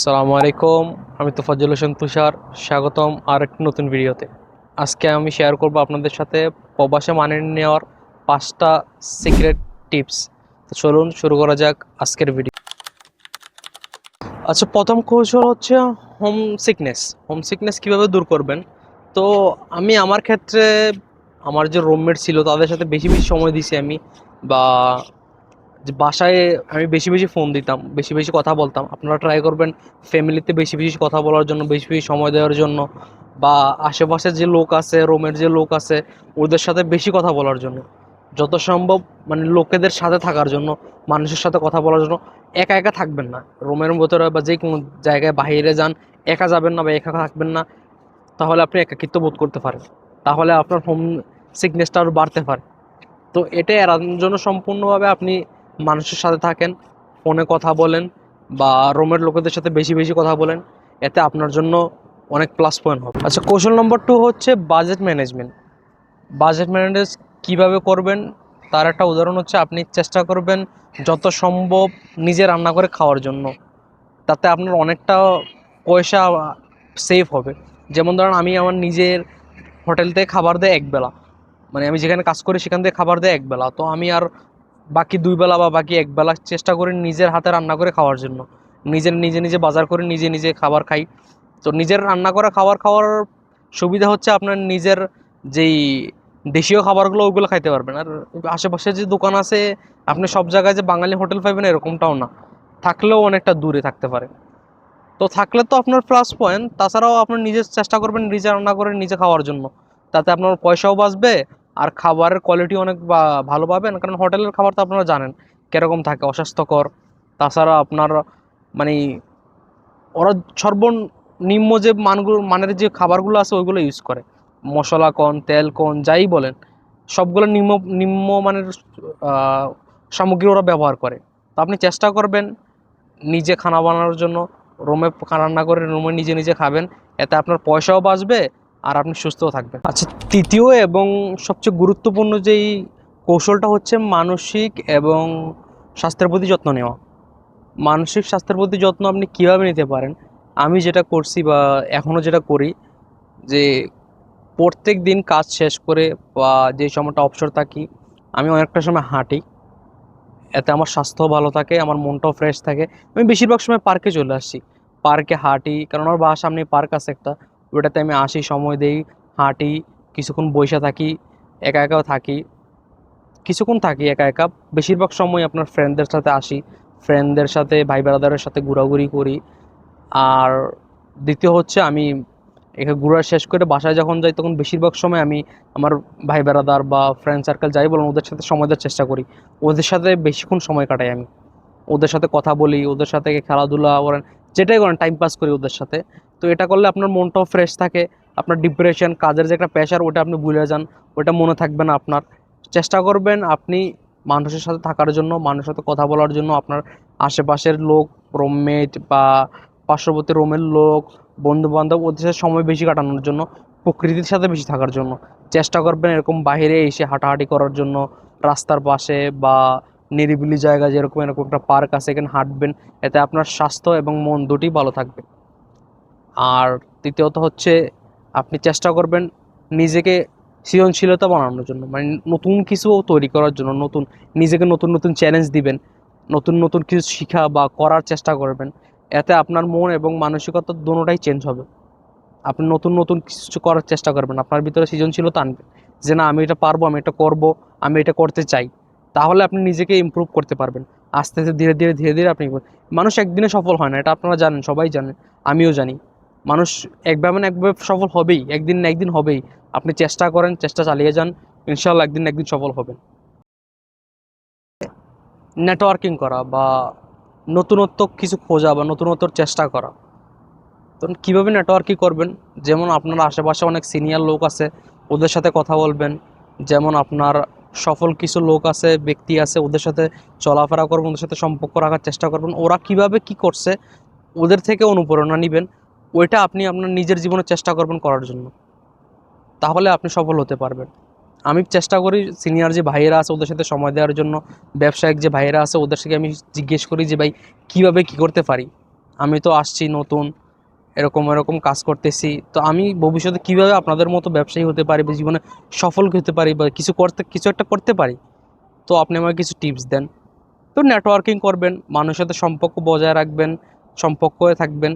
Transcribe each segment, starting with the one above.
আসসালামু আলাইকুম, আমি তোফাজ্জল হোসেন তুষার, স্বাগতম আর একটি নতুন ভিডিওতে। আজকে আমি শেয়ার করব আপনাদের সাথে প্রবাসে মানিয়ে নেওয়ার পাঁচটা সিক্রেট টিপস তো চলুন শুরু করা যাক আজকের ভিডিও আচ্ছা প্রথম কৌশল হচ্ছে হোম সিকনেস হোম সিকনেস কীভাবে দূর করবেন? তো আমি আমার ক্ষেত্রে আমার যে রুমমেট ছিল, তাদের সাথে বেশি বেশি সময় দিছি আমি, বা যে বাসায় আমি বেশি বেশি ফোন দিতাম, বেশি বেশি কথা বলতাম। আপনারা ট্রাই করবেন ফ্যামিলিতে বেশি বেশি কথা বলার জন্য, বেশি বেশি সময় দেওয়ার জন্য বা আশেপাশের যে লোক আছে রোমের যে লোক আছে, ওদের সাথে বেশি কথা বলার জন্য। যত সম্ভব মানে লোকেদের সাথে থাকার জন্য, মানুষের সাথে কথা বলার জন্য একা একা থাকবেন না। রোমের ভেতরে বা যে কোনো জায়গায় বাইরে যান, একা যাবেন না বা একা থাকবেন না, তাহলে আপনি একাকিত্ব বোধ করতে পারেন। তাহলে আপনার হোম সিকনেসটা আরও বাড়তে পারে। তো এটা এড়ানোর জন্য সম্পূর্ণভাবে আপনি মানুষের সাথে থাকেন, ফোনে কথা বলেন বা রোমের লোকেদের সাথে বেশি বেশি কথা বলেন, এতে আপনার জন্য অনেক প্লাস পয়েন্ট হবে। আচ্ছা কৌশল নম্বর টু হচ্ছে বাজেট ম্যানেজমেন্ট বাজেট ম্যানেজ কীভাবে করবেন? তার একটা উদাহরণ হচ্ছে আপনি চেষ্টা করবেন যত সম্ভব নিজে রান্না করে খাওয়ার জন্য। তাতে আপনার অনেকটা পয়সা সেভ হবে। যেমন ধরেন আমি আমার নিজের হোটেল থেকে খাবার দেয় একবেলা। মানে আমি যেখানে কাজ করি সেখান থেকে খাবার দেয় একবেলা। তো আমি আর বাকি দুই বেলা বা বাকি এক বেলা চেষ্টা করি নিজের হাতে রান্না করে খাওয়ার জন্য। নিজের নিজে নিজে বাজার করে, নিজে নিজে খাবার খাই। তো নিজের রান্না করা, খাবার খাওয়ার সুবিধা হচ্ছে আপনার নিজের যেই দেশীয় খাবারগুলো, ওগুলো খাইতে পারবেন। আর আশেপাশে যে দোকান আছে, আপনি সব জায়গায় যে বাঙালি হোটেল পাইবেন, এরকমটাও না। থাকলেও অনেকটা দূরে থাকতে পারে। তো থাকলে তো আপনার প্লাস পয়েন্ট তাছাড়াও আপনার নিজের চেষ্টা করবেন নিজে রান্না করে নিজে খাওয়ার জন্য। তাতে আপনার পয়সাও বাঁচবে আর খাবারের কোয়ালিটি অনেক ভালো পাবেন, কারণ হোটেলের খাবার তো আপনারা জানেন, কীরকম থাকে, অস্বাস্থ্যকর। তাছাড়া আপনার মানে ওরা সর্বনিম্ন যে মানগুলো, মানের যে খাবারগুলো আছে, ওইগুলো ইউজ করে। মশলা কন, তেল কন, যাই বলেন, সবগুলো নিম্ন নিম্ন মানের সামগ্রী ওরা ব্যবহার করে। তো আপনি চেষ্টা করবেন নিজে খানা বানানোর জন্য। রুমে রান্না করে রুমে নিজে নিজে খাবেন, এতে আপনার পয়সাও বাঁচবে আর আপনি সুস্থও থাকবেন। আচ্ছা তৃতীয় এবং সবচেয়ে গুরুত্বপূর্ণ যেই কৌশলটা হচ্ছে মানসিক এবং স্বাস্থ্যের প্রতি যত্ন নেওয়া। মানসিক স্বাস্থ্যের প্রতি যত্ন আপনি কীভাবে নিতে পারেন? আমি যেটা করছি বা এখনও যেটা করি যে প্রত্যেক দিন কাজ শেষ করে বা যে সময়টা অবসর থাকি, আমি অনেকটা সময় হাঁটি। এতে আমার স্বাস্থ্য ভালো থাকে, আমার মনটাও ফ্রেশ থাকে। আমি বেশিরভাগ সময় পার্কে চলে আসছি। পার্কে হাঁটি, কারণ আমার বাসার সামনে পার্ক আছে একটা। ওটাতে আমি আসি, সময় দেই, হাঁটি, কিছুক্ষণ বসে থাকি, একা একাও থাকি। কিছুক্ষণ থাকি একা একা। বেশিরভাগ সময় আপনার ফ্রেন্ডদের সাথে আসি। ফ্রেন্ডদের সাথে, ভাই ব্রাদারের সাথে ঘোরাঘুরি করি। আর দ্বিতীয় হচ্ছে আমি এখানে ঘোরা শেষ করে বাসায় যখন যাই, তখন বেশিরভাগ সময় আমি আমার ভাই ব্রাদার বা ফ্রেন্ড সার্কেল যাই বলুন, ওদের সাথে সময় দেওয়ার চেষ্টা করি। ওদের সাথে বেশিক্ষণ সময় কাটাই আমি। ওদের সাথে কথা বলি, ওদের সাথে খেলাধুলা করেন যেটাই করেন টাইম পাস করি ওদের সাথে। তো এটা করলে আপনার মনটাও ফ্রেশ থাকে, আপনার ডিপ্রেশন কাজের যে একটা প্রেশার ওটা আপনি ভুলে যান ওটা মনে থাকবে না আপনার। চেষ্টা করবেন আপনি মানুষের সাথে থাকার জন্য, মানুষের সাথে কথা বলার জন্য, আপনার আশেপাশের লোক রুমমেট বা পার্শ্ববর্তী রুমের লোক বন্ধু বান্ধব ওদের সাথে সময় বেশি কাটানোর জন্য, প্রকৃতির সাথে বেশি থাকার জন্য। চেষ্টা করবেন এরকম বাইরে এসে হাঁটাহাঁটি করার জন্য, রাস্তার পাশে বা নিরিবিলি জায়গা, যেরকম এরকম একটা পার্ক আছে, এখানে হাঁটবেন, এতে আপনার স্বাস্থ্য এবং মন দুটি ভালো থাকবে। আর তৃতীয়ত হচ্ছে, আপনি চেষ্টা করবেন নিজেকে সৃজনশীলতা বানানোর জন্য মানে নতুন কিছু তৈরি করার জন্য, নতুন, নিজেকে নতুন নতুন চ্যালেঞ্জ দিবেন, নতুন নতুন কিছু শেখা বা করার চেষ্টা করবেন, এতে আপনার মন এবং মানসিকতা দুটোটাই চেঞ্জ হবে। আপনি নতুন নতুন কিছু করার চেষ্টা করবেন, আপনার ভিতরে সৃজনশীলতা আনবেন যে না, আমি এটা পারব, আমি এটা করব, আমি এটা করতে চাই। তাহলে আপনি নিজেকে ইমপ্রুভ করতে পারবেন। আস্তে আস্তে, ধীরে ধীরে ধীরে ধীরে আপনি মানুষ একদিনে সফল হয় না, এটা আপনারা জানেন, সবাই জানেন আমিও জানি। মানুষ একবার মানে একবার সফল হবেই, একদিন না একদিন হবেই। আপনি চেষ্টা করেন, চেষ্টা চালিয়ে যান ইনশাল্লাহ একদিন না একদিন সফল হবেন। নেটওয়ার্কিং করা বা নতুনত্ব কিছু খোঁজা বা নতুনত্বর চেষ্টা করা। তো কীভাবে নেটওয়ার্কিং করবেন? যেমন আপনার আশেপাশে অনেক সিনিয়র লোক আছে, ওদের সাথে কথা বলবেন। যেমন আপনার সফল কিছু লোক আছে, ব্যক্তি আছে, ওদের সাথে চলাফেরা করবেন, ওদের সাথে সম্পর্ক রাখার চেষ্টা করবেন। ওরা কীভাবে কি করছে, ওদের থেকে অনুপ্রেরণা নেবেন, ওইটা আপনি আপনার নিজের জীবনে চেষ্টা করবেন করার জন্য। তাহলে আপনি সফল হতে পারবেন। আমি চেষ্টা করি সিনিয়র যে ভাইয়েরা আছে, ওদের সাথে সময় দেওয়ার জন্য, ব্যবসায়িক যে ভাইয়েরা আছে, ওদের থেকে আমি জিজ্ঞেস করি যে, ভাই, কীভাবে কী করতে পারি? আমি তো আসছি নতুন এরকম এরকম কাজ করতেছি। তো আমি ভবিষ্যতে কীভাবে আপনাদের মতো ব্যবসায়ী হতে পারি বা জীবনে সফল হতে পারি বা কিছু করতে, কিছু একটা করতে পারি? তো আপনি আমাকে কিছু টিপস দেন। তো নেটওয়ার্কিং করবেন, মানুষের সাথে সম্পর্ক বজায় রাখবেন সম্পর্ক হয়ে থাকবেন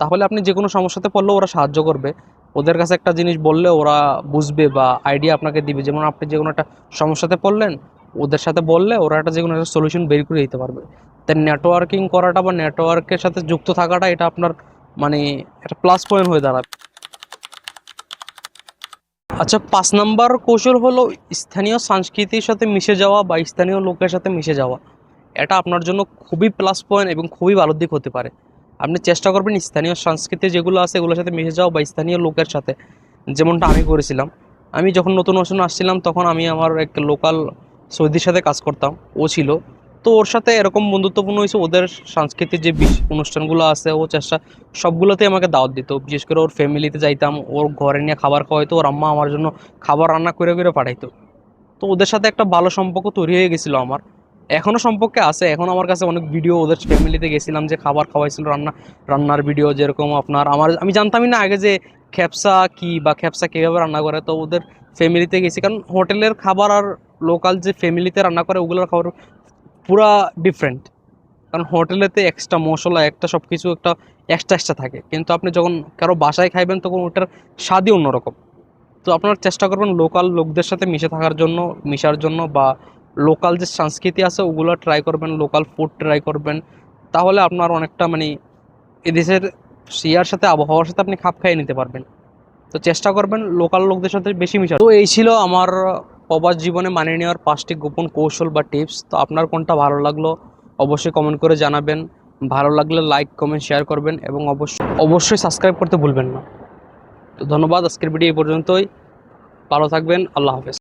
তাহলে আপনি যে কোনো সমস্যাতে পড়লেও ওরা সাহায্য করবে। ওদের কাছে একটা জিনিস বললে ওরা বুঝবে বা আইডিয়া আপনাকে দিবে। যেমন আপনি যে কোনো একটা সমস্যাতে পড়লেন, ওদের সাথে বললে ওরা একটা যে কোনো একটা সলিউশন বের করে দিতে পারবে। তাই নেটওয়ার্কিং করাটা বা নেটওয়ার্কের সাথে যুক্ত থাকাটা এটা আপনার মানে একটা প্লাস পয়েন্ট হয়ে দাঁড়াবে। আচ্ছা পাঁচ নাম্বার কৌশল হলো স্থানীয় সংস্কৃতির সাথে মিশে যাওয়া বা স্থানীয় লোকের সাথে মিশে যাওয়া। এটা আপনার জন্য খুবই প্লাস পয়েন্ট এবং খুবই ভালো দিক হতে পারে। আপনি চেষ্টা করবেন স্থানীয় সংস্কৃতি যেগুলো আছে এগুলোর সাথে মিশে যাওয়া বা স্থানীয় লোকের সাথে। যেমনটা আমি করেছিলাম। আমি যখন নতুন নতুন আসছিলাম, তখন আমি আমার এক লোকাল সৌদির সাথে কাজ করতাম। ও ছিল। তো ওর সাথে এরকম বন্ধুত্বপূর্ণ হয়েছে, ওদের সাংস্কৃতিক যে অনুষ্ঠানগুলো আছে, ও চেষ্টা, সবগুলোতেই আমাকে দাওয়াত দিত। বিশেষ করে ওর ফ্যামিলিতে যাইতাম, ওর ঘরে নিয়ে খাবার খাওয়াইতো, ওর আম্মা আমার জন্য খাবার রান্না করে করে পাঠাইতো। তো ওদের সাথে একটা ভালো সম্পর্ক তৈরি হয়ে গেছিল আমার। এখনও সম্পর্কে আছে, এখন আমার কাছে অনেক ভিডিও ওদের ফ্যামিলিতে গেছিলাম যে খাবার খাওয়াইছিল, রান্না, রান্নার ভিডিও যেরকম আপনার, আমার, আমি জানতামই না আগে যে খ্যাপসা কি বা খ্যাপসা কীভাবে রান্না করে, তো ওদের ফ্যামিলিতে গেছি। কারণ হোটেলের খাবার আর লোকাল যে ফ্যামিলিতে রান্না করে, ওগুলোর খাবার পুরা ডিফারেন্ট কারণ হোটেলেতে এক্সট্রা মশলা, একটা সব কিছু একটা এক্সট্রা এক্সট্রা থাকে। কিন্তু আপনি যখন কারও বাসায় খাইবেন, তখন ওটার স্বাদই অন্যরকম। তো আপনারা চেষ্টা করবেন লোকাল লোকদের সাথে মিশে থাকার জন্য, মিশার জন্য বা লোকাল যে সংস্কৃতি আছে, ওগুলো ট্রাই করবেন লোকাল ফুড ট্রাই করবেন। তাহলে আপনার অনেকটা মানে এদেশের শিয়ার সাথে, আবহাওয়ার সাথে আপনি খাপ খাইয়ে নিতে পারবেন। তো চেষ্টা করবেন লোকাল লোকদের সাথে বেশি মিশার। তো এই ছিল আমার প্রবাস জীবনে মানিয়ে নেওয়ার পাঁচটি গোপন কৌশল বা টিপস। তো আপনার কোনটা ভালো লাগল অবশ্যই কমেন্ট করে জানাবেন। ভালো লাগলে লাইক কমেন্ট শেয়ার করবেন এবং অবশ্যই অবশ্যই সাবস্ক্রাইব করতে ভুলবেন না। তো ধন্যবাদ, আজকের ভিডিও এই পর্যন্তই। ভালো থাকবেন, আল্লাহ হাফেজ।